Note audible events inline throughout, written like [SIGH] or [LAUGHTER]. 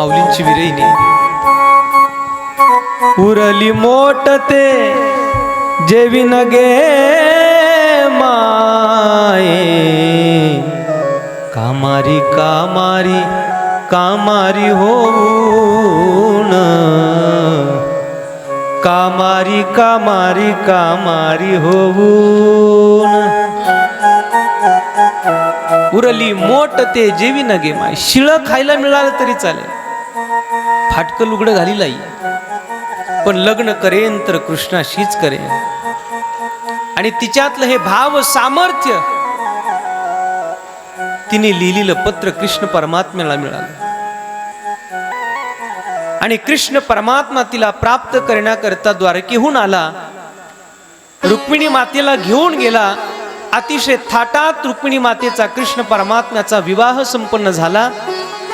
माऊलींची विरहिणी. उरली मोठ ते जेवी नगे माये. कामारी कामारी कामारी होऊन. कामारी कामारी कामारी होऊन. उरली मोठ ते जेवी नगे माय. शिळ खायला मिळालं तरी चालेल. फाटकं लुगडं घाली पण लग्न करेन तर कृष्णाशीच करेन. आणि तिच्यातलं हे भाव सामर्थ्य तिने लिहिलेलं पत्र कृष्ण परमात्म्याला मिळालं. आणि कृष्ण परमात्मा तिला प्राप्त करण्याकरता द्वारकेहून आला. रुक्मिणी मातेला घेऊन गेला. अतिशय थाटात रुक्मिणी मातेचा कृष्ण परमात्म्याचा विवाह संपन्न झाला.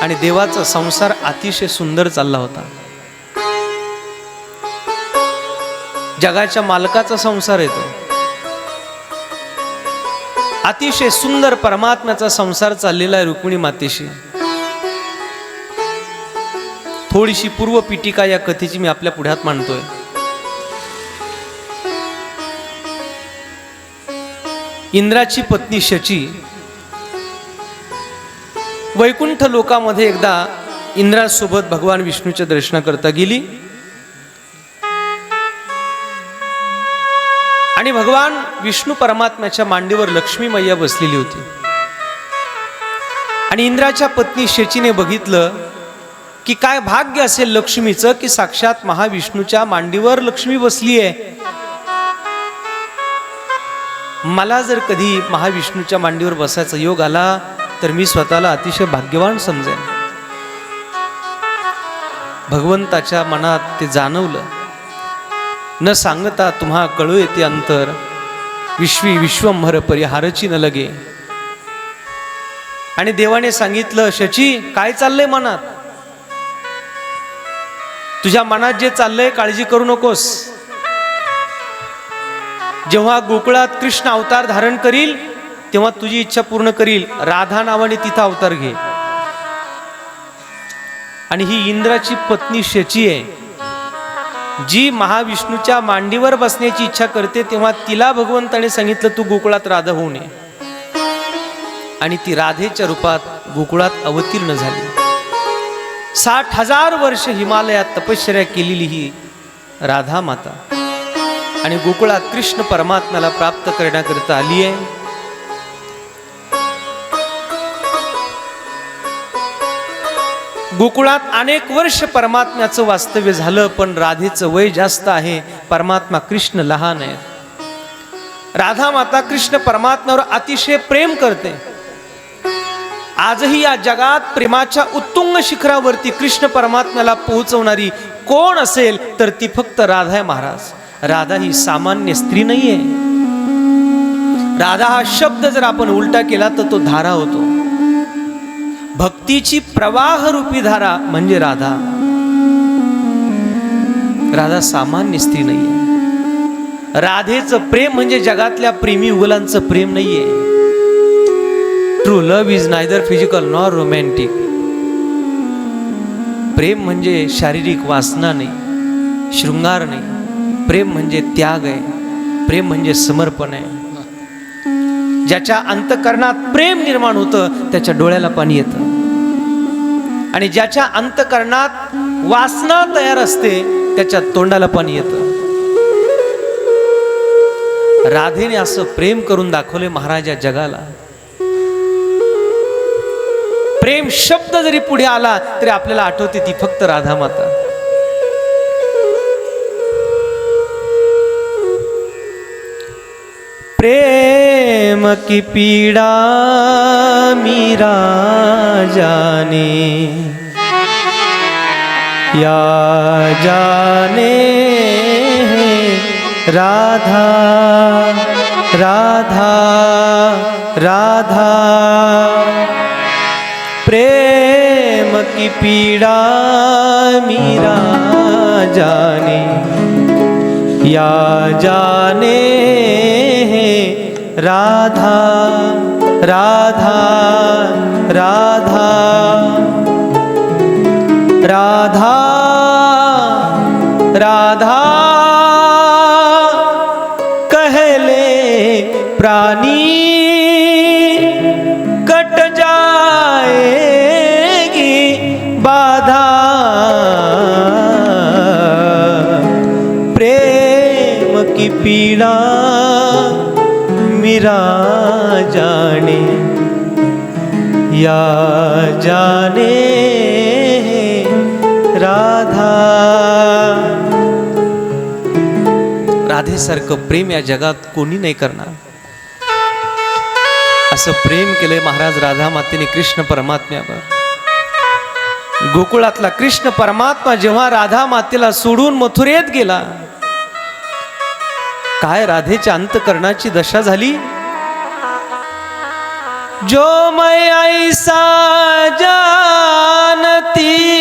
आणि देवाचा संसार अतिशय सुंदर चालला होता. जगाच्या मालकाचा संसार येतो. अतिशय सुंदर परमात्म्याचा संसार चाललेला आहे रुक्मिणी मातेशी. थोडीशी पूर्व पीटिका या कथेची मी आपल्या पुढ्यात मांडतोय. इंद्राची पत्नी शची वैकुंठ लोकामध्ये एकदा इंद्रासोबत भगवान विष्णूच्या दर्शनाकरता गेली. आणि भगवान विष्णू परमात्म्याच्या मांडीवर लक्ष्मी मैया बसलेली होती. आणि इंद्राच्या पत्नी शेचीने बघितलं की काय भाग्य असेल लक्ष्मीचं की साक्षात महाविष्णूच्या मांडीवर लक्ष्मी बसली आहे मला जर कधी महाविष्णूच्या मांडीवर बसायचा योग आला तर मी स्वतःला अतिशय भाग्यवान समजेन. भगवंताच्या मनात ते जाणवलं. न सांगता तुम्हा कळू येते अंतर. विश्वी विश्वंभर परिहारची न लगे. आणि देवाने सांगितलं शची काय चाललंय मनात? तुझ्या मनात जे चाललंय काळजी करू नकोस. जेव्हा गोकुळात कृष्ण अवतार धारण करील तेव्हा तुझी इच्छा पूर्ण करील राधा नावाने तिथं अवतार घे. आणि ही इंद्राची पत्नी शची आहे. जी महाविष्णूच्या मांडीवर बसण्याची इच्छा करते तेव्हा तिला भगवंताने सांगितलं तू गोकुळात राधा होऊ नये. आणि ती राधेच्या रूपात गोकुळात अवतीर्ण झाली. साठ हजार वर्ष हिमालयात तपश्चर्या केलेली ही राधा माता आणि गोकुळात कृष्ण परमात्म्याला प्राप्त करण्याकरिता आली आहे. गोकुळात अनेक वर्ष परमात्म्याचं वास्तव्य झालं पण राधेचं वय जास्त आहे. परमात्मा कृष्ण लहान आहे राधा माता कृष्ण परमात्म्यावर अतिशय प्रेम करते. आजही या जगात प्रेमाच्या उत्तुंग शिखरावरती कृष्ण परमात्म्याला पोहोचवणारी कोण असेल तर ती फक्त राधा आहे महाराज. राधा ही सामान्य स्त्री नाहीये. राधा हा शब्द जर आपण उलटा केला तर तो धारा होतो. भक्तीची प्रवाह रूपी धारा म्हणजे राधा. राधा सामान्य स्त्री नाहीये. राधेचं प्रेम म्हणजे जगातल्या प्रेमी उगलांचं प्रेम नाहीये. True love is neither physical nor romantic प्रेम म्हणजे शारीरिक वासना नाही शृंगार नाही. प्रेम म्हणजे त्याग आहे प्रेम म्हणजे समर्पण आहे. ज्याच्या अंतकरणात प्रेम निर्माण होतं त्याच्या डोळ्याला पाणी येतं. आणि ज्याच्या अंतकरणात वासना तयार असते त्याच्या तोंडाला पण येतं. राधेने असं प्रेम करून दाखवले महाराजा जगाला. प्रेम शब्द जरी पुढे आला तरी आपल्याला आठवते ती फक्त राधा माता. प्रेम की पीड़ा मी जाने या जाने राधा राधा राधा। प्रेम की पीड़ा मीरा जाने या जाने राधा राधा राधा। राधा राधा कहले प्राणी कट जाएगी बाधा। प्रेम की पीड़ा मेरा जाने या जाने राधा। राधेसारखं प्रेम या जगात कोणी नाही करणार. असं प्रेम केलंय महाराज राधा मातेने कृष्ण परमात्म्यावर. गोकुळातला कृष्ण परमात्मा जेव्हा राधा मातेला सोडून मथुरेत गेला काय राधेच्या अंतकरणाची दशा झाली? जो मैं ऐसा जानती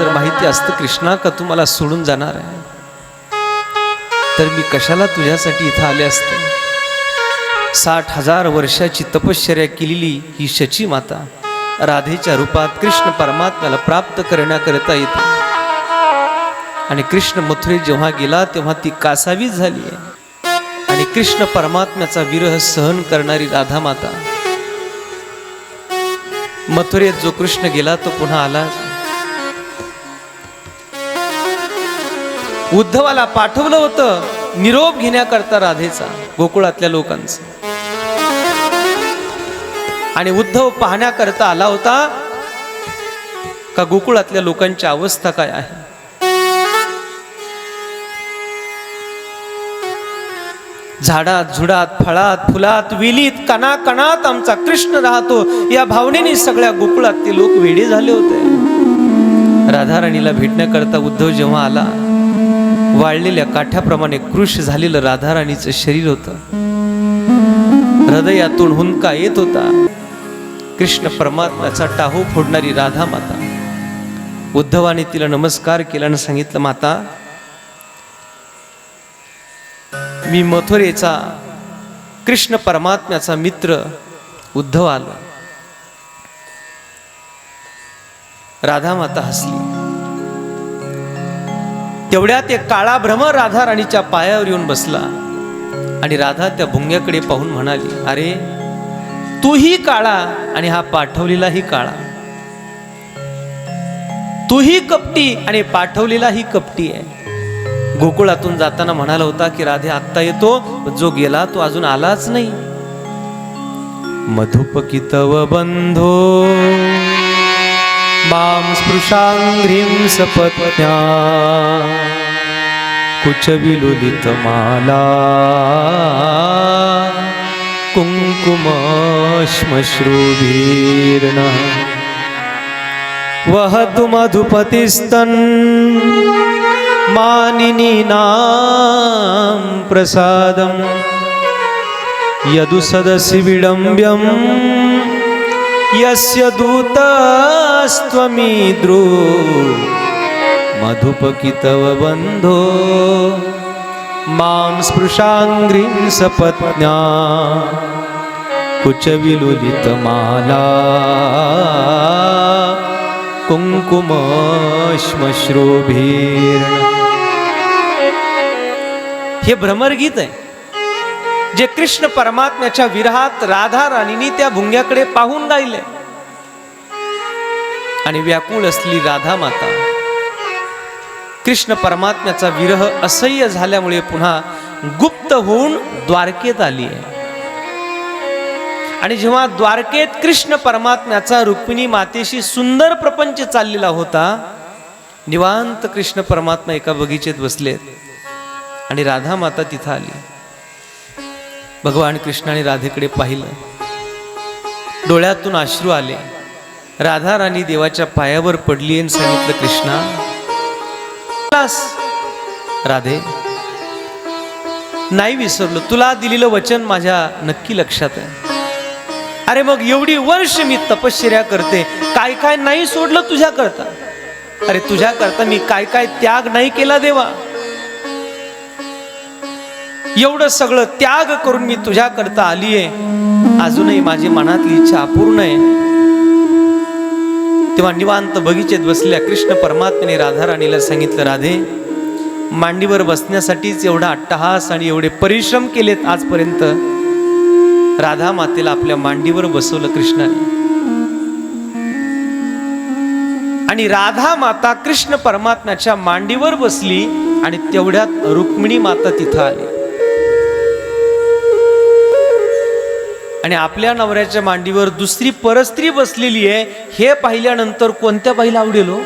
जर माहिती असतं कृष्णा का तू मला सोडून जाणार आहे? तर मी कशाला तुझ्यासाठी इथं आले असते? साठ हजार वर्षाची तपश्चर्या केलेली ही शची माता राधेच्या रूपात कृष्ण परमात्म्याला प्राप्त करण्याकरिता येते. आणि कृष्ण मथुरे जेव्हा गेला तेव्हा ती कासावी झाली आहे. आणि कृष्ण परमात्म्याचा विरह सहन करणारी राधा माता मथुरेत जो कृष्ण गेला तो पुन्हा आला. उद्धवाला पाठवलं होतं. निरोप घेण्याकरता राधेचा गोकुळातल्या लोकांचा. आणि उद्धव पाहण्याकरता आला होता का गोकुळातल्या लोकांची अवस्था काय आहे? झाडात झुडात फळात फुलात विलीत कणाकणात आमचा कृष्ण राहतो. या भावनेने सगळ्या गोकुळात ते लोक वेडे झाले होते. राधाराणीला भेटण्याकरता उद्धव जेव्हा आला वाळलेल्या काठ्याप्रमाणे कृश झालेलं राधाराणीचं शरीर होतं. हृदयातून हुंका येत होता. कृष्ण परमात्म्याचा टाहू फोडणारी राधा माता उद्धवाने तिला नमस्कार केला आणि सांगितलं माता मी मथुरेचा कृष्ण परमात्म्याचा मित्र उद्धव आलो. राधा माता हसली. तेवढ्यात एक काळा भ्रमर राधा राणीच्या पायावर येऊन बसला. आणि राधा त्या भुंग्याकडे पाहून म्हणाली अरे तूही काळा आणि हा पाठवलेलाही काळा. तूही कपटी आणि पाठवलेलाही कपटी आहे. गोकुळातून जाताना म्हणाला होता की राधे आत्ता येतो जो गेला तो अजून आलाच नाही. मधुपकितव बंधो मां स्पृशांघ्रीं सपत्न्या कुचविलुलित माला कुङ्कुमश्मश्रुवीर्ण वहतु मधुपतिस्तन् मानिनीनां प्रसादं यदु सदसि विडम्ब्यं यस्य दूतस्त्वमीद्रो मधुपकितव बन्धो मां स्पृशाङ्घ्रिं सपत्न्या कुचविलुलितमाला कुङ्कुमश्मश्रुभीर्ण हे भ्रमरगीत आहे। जे कृष्ण परमात्म्याच्या विरहात राधा राणीनी त्या भुंग्याकडे पाहून गायले. आणि व्याकुळ असली राधा माता. कृष्ण परमात्म्याचा विरह असह्य झाल्यामुळे पुन्हा गुप्त होऊन द्वारकेत आली आहे. आणि जेव्हा द्वारकेत कृष्ण परमात्म्याचा रुक्मिणी मातेशी सुंदर प्रपंच चाललेला होता निवांत कृष्ण परमात्मा एका बगीचेत बसलेत आणि राधा माता तिथं आली. भगवान कृष्णाने राधेकडे पाहिलं. डोळ्यातून अश्रू आले. राधा राणी देवाच्या पायावर पडली आणि सांगितलं कृष्णा राधे नाही विसरलो. तुला दिलेलं वचन माझ्या नक्की लक्षात आहे. अरे मग एवढी वर्ष मी तपश्चर्या करते. काय काय नाही सोडलं तुझ्या करता अरे तुझ्या करता मी काय काय त्याग नाही केला देवा. एवढं सगळं त्याग करून मी तुझ्याकरता आली आहे अजूनही माझी मनातली इच्छा अपूर्ण आहे. तेव्हा निवांत बगीचेत बसलेल्या कृष्ण परमात्म्याने राधाराणीला सांगितलं राधे मांडीवर बसण्यासाठीच एवढा अट्टहास आणि एवढे परिश्रम केलेत आजपर्यंत. राधा मातेला आपल्या मांडीवर बसवलं कृष्णाने. आणि राधा माता कृष्ण परमात्म्याच्या मांडीवर बसली आणि तेवढ्यात रुक्मिणी माता तिथं आली. आणि आपल्या नवऱ्याच्या मांडीवर दुसरी परस्त्री बसलेली आहे हे पाहिल्यानंतर कोणत्या बाईला आवडेल हो?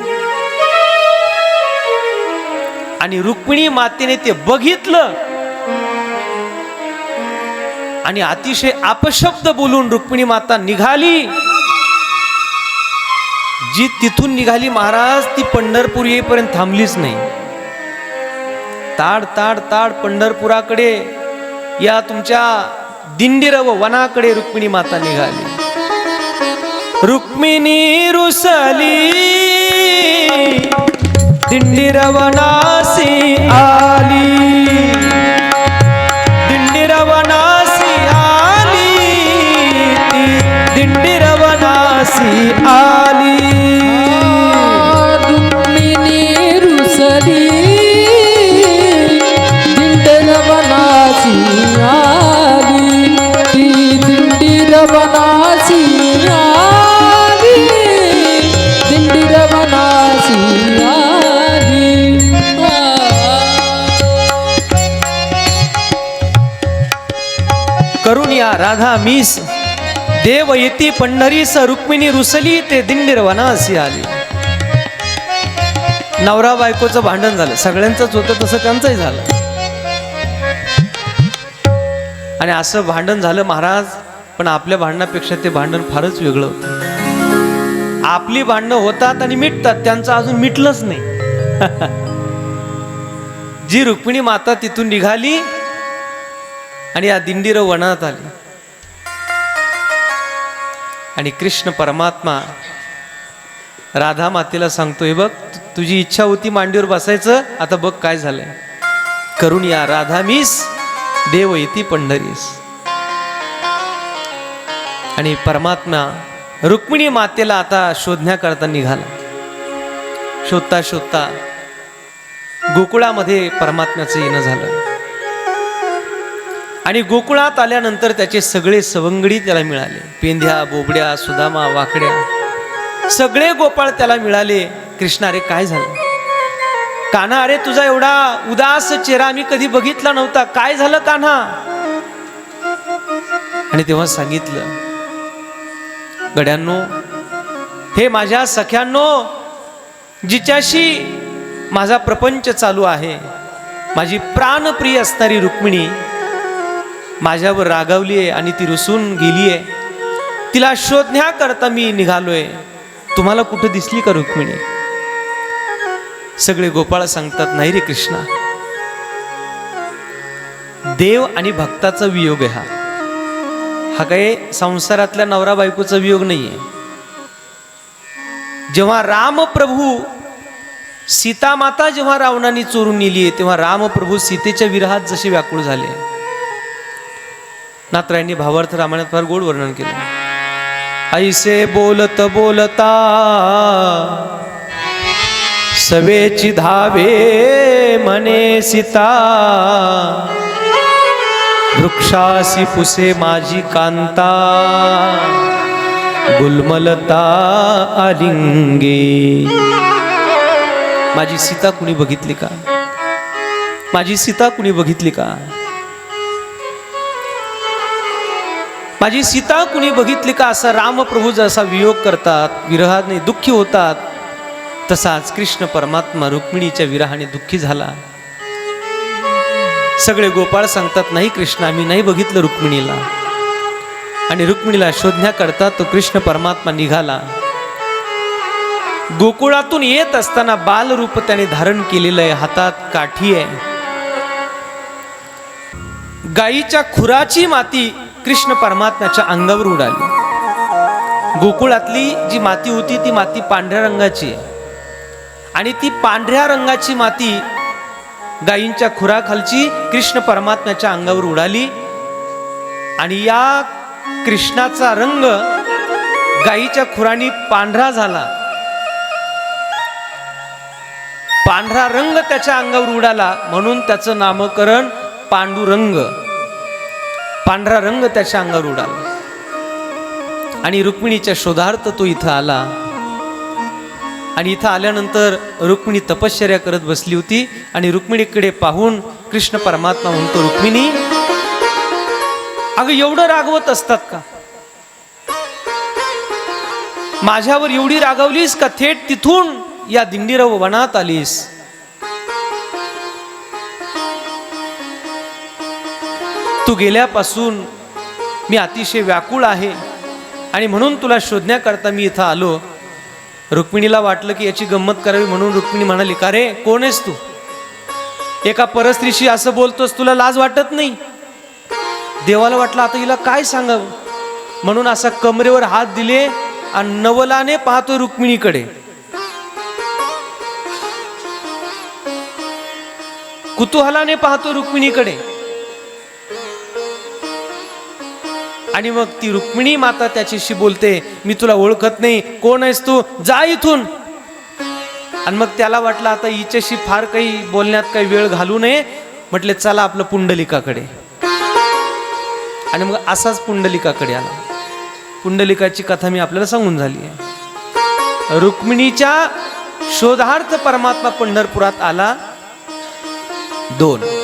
आणि रुक्मिणी मातेने ते बघितलं. आणि अतिशय अपशब्द बोलून रुक्मिणी माता निघाली. जी तिथून निघाली महाराज ती पंढरपूर येईपर्यंत थांबलीच नाही. ताड ताड ताड पंढरपुराकडे या तुमच्या दिंडीर व वनाकडे रुक्मिणी माता निघाली. रुक्मिणी रुसली. दिंडीर वनासी आली. दिंडीर वनासी आली. ती दिंडीर वनासी आली. मीस देव येती पंढरीस रुक्मिणी रुसली ते दिंडीरवाना अशी आली. नवरा बायकोचं भांडण झालं. सगळ्यांचंच होतं तसं त्यांचंही झालं. आणि असं भांडण झालं महाराज पण आपल्या भांडणापेक्षा ते भांडण फारच वेगळं होतं. आपली भांडणं होतात आणि मिटतात त्यांचं अजून मिटलंच नाही. [LAUGHS] जी रुक्मिणी माता तिथून निघाली आणि या दिंडीर वनात आली. आणि कृष्ण परमात्मा राधा मातेला सांगतोय बघ तुझी इच्छा होती मांडीवर बसायचं आता बघ काय झालंय. करून या राधा मीस देव येती पंढरीस. आणि परमात्मा रुक्मिणी मातेला आता शोधण्याकरता निघाला. शोधता शोधता गोकुळामध्ये परमात्म्याचं येणं झालं. आणि गोकुळात आल्यानंतर त्याचे सगळे सवंगडी त्याला मिळाले. पेंध्या बोबड्या सुदामा वाकड्या. सगळे गोपाळ त्याला मिळाले. कृष्णा अरे काय झालं? कान्हा अरे तुझा एवढा उदास चेहरा मी कधी बघितला नव्हता. काय झालं कान्हा? आणि तेव्हा सांगितलं गड्यांनो हे माझ्या सख्यांनो जिच्याशी माझा प्रपंच चालू आहे माझी प्राणप्रिय असणारी रुक्मिणी माझ्यावर रागावली आहे आणि ती रुसून गेली आहे. तिला शोधण्याकरता मी निघालोय. तुम्हाला कुठं दिसली का रुक्मिणी? सगळे गोपाळ सांगतात नाही रे कृष्णा. देव आणि भक्ताचा वियोग आहे हा. हा काही संसारातल्या नवरा बायकोचा वियोग नाहीये. जेव्हा रामप्रभू सीता माता जेव्हा रावणाने चोरून नेली आहे तेव्हा रामप्रभू सीतेच्या विरहात जसे व्याकुळ झाले. नात्रायांनी भावार्थ रामायणात फार गोड वर्णन केलं. ऐसे बोलत बोलता सवेची धावे म्हणे सीता. वृक्षासी पुसे माझी कांता. गुलमलता आलिंगे माझी सीता कुणी बघितली का? माझी सीता कुणी बघितली का? माझी सीता कुणी बघितली का असा रामप्रभू जसा वियोग करतात विरहाने दुःखी होतात तसाच कृष्ण परमात्मा रुक्मिणीच्या विरहाने दुःखी झाला. सगळे गोपाळ सांगतात नाही कृष्ण आम्ही नाही बघितलं रुक्मिणीला. आणि रुक्मिणीला शोधण्याकरता तो कृष्ण परमात्मा निघाला. गोकुळातून येत असताना बालरूप त्याने धारण केलेलं आहे हातात काठी आहे. गाईच्या खुराची माती कृष्ण परमात्म्याच्या अंगावर उडाली. गोकुळातली जी माती होती ती माती पांढऱ्या रंगाची आहे. आणि ती पांढऱ्या रंगाची माती गायींच्या खुराखालची कृष्ण परमात्म्याच्या अंगावर उडाली. आणि या कृष्णाचा रंग गायीच्या खुरानी पांढरा झाला. पांढरा रंग त्याच्या अंगावर उडाला म्हणून त्याचं नामकरण पांडुरंग. पांढरा रंग त्याच्या अंगावर उडाला. आणि रुक्मिणीच्या शोधार्थ तो इथं आला. आणि इथं आल्यानंतर रुक्मिणी तपश्चर्या करत बसली होती. आणि रुक्मिणीकडे पाहून कृष्ण परमात्मा म्हणतो रुक्मिणी अगं एवढं रागवत असतात का? माझ्यावर एवढी रागवलीस का? थेट तिथून या दिंडीराव वनात आलीस. तू गेल्यापासून मी अतिशय व्याकुळ आहे आणि म्हणून तुला शोधण्याकरता मी इथं आलो. रुक्मिणीला वाटलं की याची गंमत करावी म्हणून रुक्मिणी म्हणाली का रे? कोण आहेस तू? एका परस्त्रीशी असं बोलतोस तुला लाज वाटत नाही? देवाला वाटलं आता हिला काय सांगावं? म्हणून असा कमरेवर हात दिले आणि नवलाने पाहतोय रुक्मिणीकडे. कुतूहलाने पाहतो रुक्मिणीकडे. आणि मग ती रुक्मिणी माता त्याच्याशी बोलते मी तुला ओळखत नाही कोण आहेस तू? जा इथून. आणि मग त्याला वाटलं आता हिच्याशी फार काही बोलण्यात काही वेळ घालू नये. म्हटले चला आपलं पुंडलिकाकडे. आणि मग असाच पुंडलिकाकडे आला. पुंडलिकाची कथा मी आपल्याला सांगून झाली आहे. रुक्मिणीच्या शोधार्थ परमात्मा पंढरपुरात आला दोन.